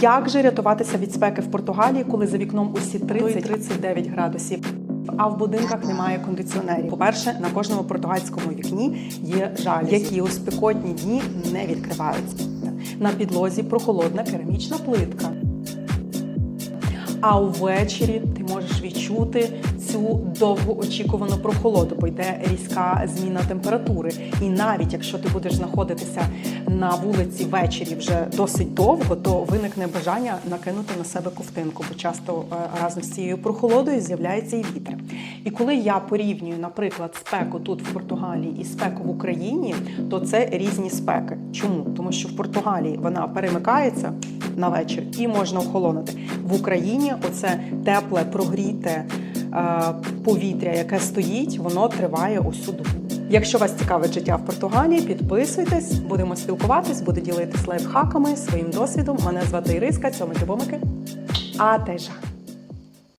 Як же рятуватися від спеки в Португалії, коли за вікном усі 30-39 градусів? А в будинках немає кондиціонерів. По-перше, на кожному португальському вікні є жалюзі, які у спекотні дні не відкриваються. На підлозі прохолодна керамічна плитка. А увечері ти можеш відчути цю довгоочікувану прохолоду, бо йде різка зміна температури. І навіть якщо ти будеш знаходитися на вулиці ввечері вже досить довго, то виникне бажання накинути на себе ковтинку, бо часто е, разом з цією прохолодою з'являється і вітер. І коли я порівнюю, наприклад, спеку тут в Португалії і спеку в Україні, то це різні спеки. Чому? Тому що в Португалії вона перемикається на вечір і можна охолонути. В Україні оце тепле, прогріте е, повітря, яке стоїть, воно триває усю добу. Якщо вас цікавить життя в Португалії, підписуйтесь, будемо спілкуватись, буду ділитись лайфхаками, своїм досвідом. Мене звати Іриска, цьому Любомики. Теж.